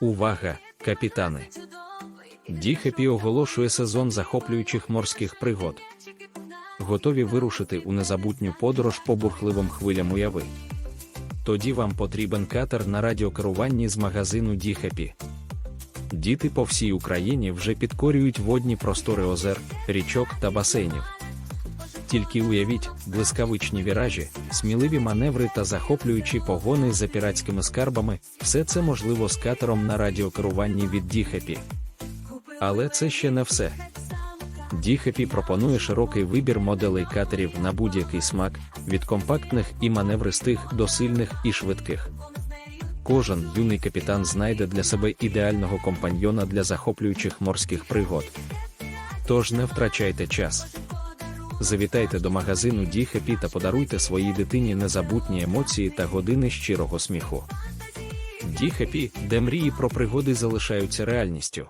Увага, капітани! Діхепі оголошує сезон захоплюючих морських пригод. Готові вирушити у незабутню подорож по бурхливим хвилям уяви. Тоді вам потрібен катер на радіокеруванні з магазину Діхепі. Діти по всій Україні вже підкорюють водні простори озер, річок та басейнів. Тільки уявіть, блискавичні віражі, сміливі маневри та захоплюючі погони за піратськими скарбами, все це можливо з катером на радіокеруванні від Діхепі. Але це ще не все. Діхепі пропонує широкий вибір моделей катерів на будь-який смак, від компактних і маневристих до сильних і швидких. Кожен юний капітан знайде для себе ідеального компаньйона для захоплюючих морських пригод. Тож не втрачайте час. Завітайте до магазину Діхепі та подаруйте своїй дитині незабутні емоції та години щирого сміху. Діхепі, де мрії про пригоди залишаються реальністю.